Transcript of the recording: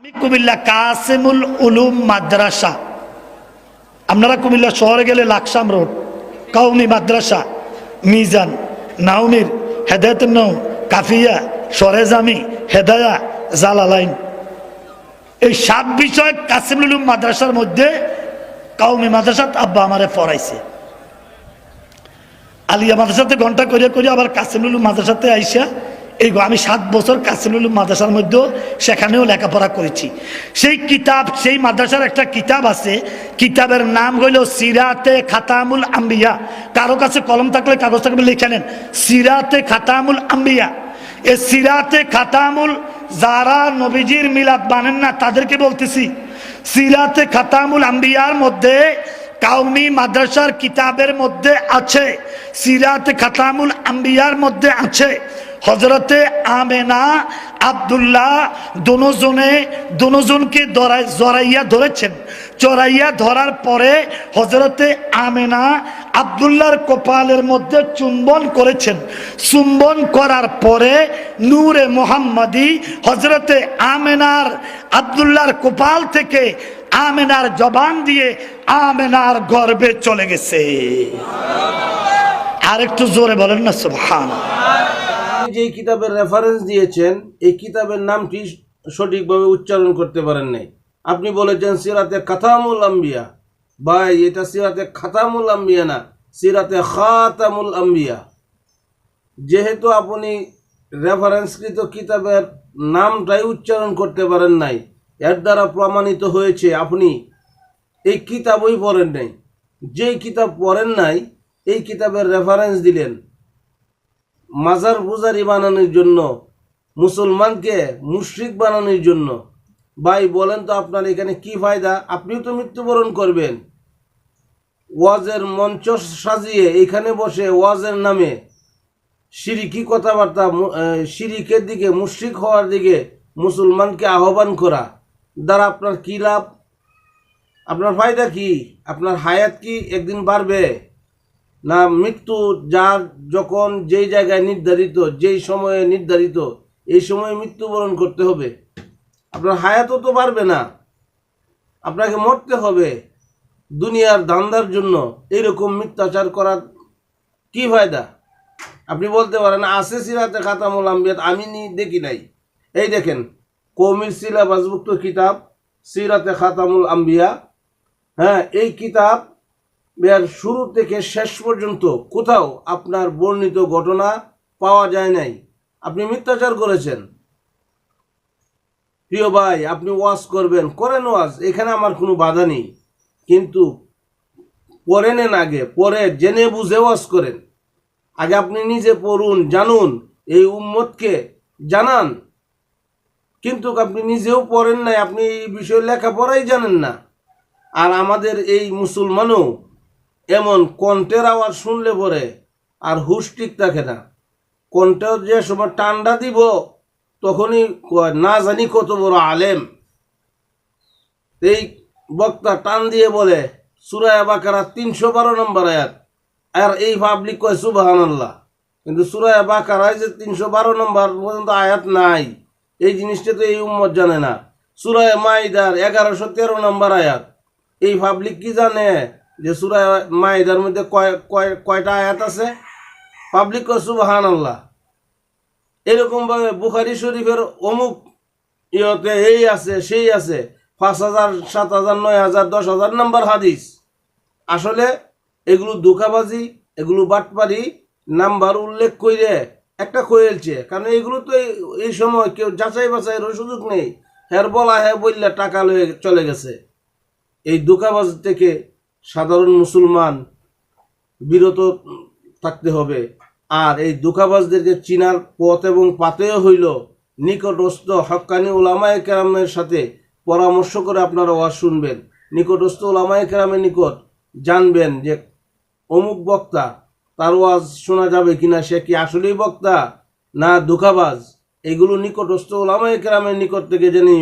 আমি কুমিল্লা কাসেমুল উলুম মাদ্রাসা। আপনারা কুমিল্লা শহরে গেলে লাকসাম রোড, কাউমি মাদ্রাসা, মিজান নাউমির হেদায়ত নৌ কাফিয়া, সরেজামি, হেদায়া, জালালাইন। এই সাত বিষয় কাসিমুল উলুম মাদ্রাসার মধ্যে কাউমি মাদ্রাসাত আব্বা আমারে পড়াইছে। আলিয়া মাদ্রাসাতে ঘণ্টা করিয়া করিয়া আবার কাসিমুল মাদ্রাসাতে আইসা এই আমি সাত বছর কাসিমুল মাদ্রাসার মধ্যেও সেখানেও লেখাপড়া করেছি। সেই কিতাব, সেই মাদ্রাসার একটা কিতাব আছে, কিতাবের নাম হইল সিরাতে খাতামুল আম্বিয়া। কারও কাছে কলম থাকলে কাগজ থাকলে লিখে নেন, সিরাতে খাতামুল আম্বিয়া। এ সিরাতে খাতামুল যারা নবীজির মিলাদ বানেন না, তাদেরকে বলতেছি, সিরাতে খাতামুল আম্বিয়ার মধ্যে কাউমি মাদ্রাসার কিতাবের মধ্যে আছে, সিরাতে খাতামুল আম্বিয়ার মধ্যে আছে। হজরতে আমেনা, আবদুল্লাহ দুজনে, দুজনকে জড়াইয়া ধরেছেন। চড়াইয়া ধরার পরে হজরতে আমেনা আবদুল্লাহর কপালের মধ্যে চুম্বন করেছেন। চুম্বন করার পরে নূরে মোহাম্মদী হজরতে আমেনার, আবদুল্লাহর কপাল থেকে আমেনার জবান দিয়ে আমেনার গর্বে চলে গেছে। আর একটু জোরে বলেন না সুবহান যে কিতাবের রেফারেন্স দিয়েছেন, এই কিতাবের নামটি সঠিকভাবে উচ্চারণ করতে পারেন নাই। আপনি বলেছেন সিরাতে খাতামুল আম্বিয়া। ভাই, এটা সিরাতে খাতামুল আম্বিয়া না, সিরাতে খাতামুল আম্বিয়া। যেহেতু আপনি রেফারেন্সকৃত কিতাবের নামটাই উচ্চারণ করতে পারেন নাই, এর দ্বারা প্রমাণিত হয়েছে আপনি এই কিতাবই পড়েন নাই। যেই কিতাব পড়েন নাই, এই কিতাবের রেফারেন্স দিলেন মাজার পূজারি বানানোর জন্য, মুসলমানকে মুশরিক বানানোর জন্য। ভাই, বলেন তো আপনার এখানে কি ফায়দা? আপনিও তো মৃত্যুবরণ করবেন। ওয়াজের মঞ্চ সাজিয়ে এখানে বসে ওয়াজের নামে সিরিকি কথাবার্তা শিরিকের দিকে, মুশরিক হওয়ার দিকে মুসলমানকে আহ্বান করা। দ্বারা আপনার কি লাভ? আপনার ফায়দা কি? আপনার হায়াত কি একদিন বাড়বে? না, মৃত্যু যার যখন যেই জায়গায় নির্ধারিত, যেই সময়ে নির্ধারিত, এই সময়ে মৃত্যুবরণ করতে হবে। আপনার হায়াতও তো বাড়বে না। আপনাকে মরতে হবে দুনিয়ার ধান্দার জন্য। এইরকম মিথ্যাচার করার কি ফায়দা? আপনি বলতে পারেন আছে সিরাতে খাতামুল আম্বিয়াত, আমি দেখি নাই। এই দেখেন, কৌমির সিলাবাসভুক্ত কিতাব, সিরাতে খাতামুল আম্বিয়া হ্যাঁ এই কিতাব এর শুরু থেকে শেষ পর্যন্ত কোথাও আপনার বর্ণিত ঘটনা পাওয়া যায় নাই। আপনি মিথ্যাচার করেছেন। প্রিয় ভাই, আপনি ওয়াজ করবেন। করেন ওয়াজ, এখানে আমার কোনো বাধা নেই। কিন্তু পড়ে নেন আগে পরে জেনে বুঝে ওয়াজ করেন। আগে আপনি নিজে পড়ুন, জানুন, এই উম্মতকে জানান। কিন্তু আপনি নিজেও পড়েন নাই, আপনি এই বিষয়ে লেখাপড়াই জানেন না। আর আমাদের এই মুসলমানও এমন কণ্ঠের আওয়াজ শুনলে পরে আর হুশ ঠিক থাকে না। কণ্ঠের যে সময় টান্ডা দিব, তখনই না জানি কত বড় আলেম। এই বক্তা টান দিয়ে বলে সুরায় বাকারা তিনশো বারো নম্বর আয়াত। আর এই পাবলিক কয় সুবাহান আল্লাহ কিন্তু সুরায় বাকারায় যে তিনশো বারো নম্বর পর্যন্ত আয়াত নাই, এই জিনিসটা তো এই উম্মত জানে না। সুরায় মাইদার এগারোশো তেরো নম্বর আয়াত। এই পাবলিক কি জানে? যে সুরায় মাইদার মধ্যে কয় কয়, কয়টা আয়াত আছে? পাবলিক সুবাহান আল্লাহ এরকমভাবে বুখারি শরীফের অমুক ইয়তে এই আছে, সেই আছে। পাঁচ হাজার, সাত হাজার, নয় হাজার, দশ হাজার নাম্বার হাদিস। আসলে এগুলো ধোকাবাজি, এগুলো বাটপারি, নাম্বার উল্লেখ করে একটা কয়েলছে কারণ এগুলো তো এই- এই সময় কেউ যাচাই বাছাইয়ের সুযোগ নেই। হ্যার বলা হ্যাঁ বললে টাকা লয়ে চলে গেছে। এই ধোকাবাজ থেকে সাধারণ মুসলমান বিরত থাকতে হবে। আর এই দুঃখাবাজদেরকে চিনার পথ এবং পাতেও হইল নিকটস্থ হক্কানি ওলামায় কেরামের সাথে পরামর্শ করে আপনারা ওয়াজ শুনবেন। নিকটস্থ ওলামায় কেরামের নিকট জানবেন যে অমুক বক্তা তার ওয়াজ শোনা যাবে কিনা, সে কি আসলেই বক্তা না দুঃখাবাজ এগুলো নিকটস্থ ওলামায় কেরামের নিকট থেকে জেনে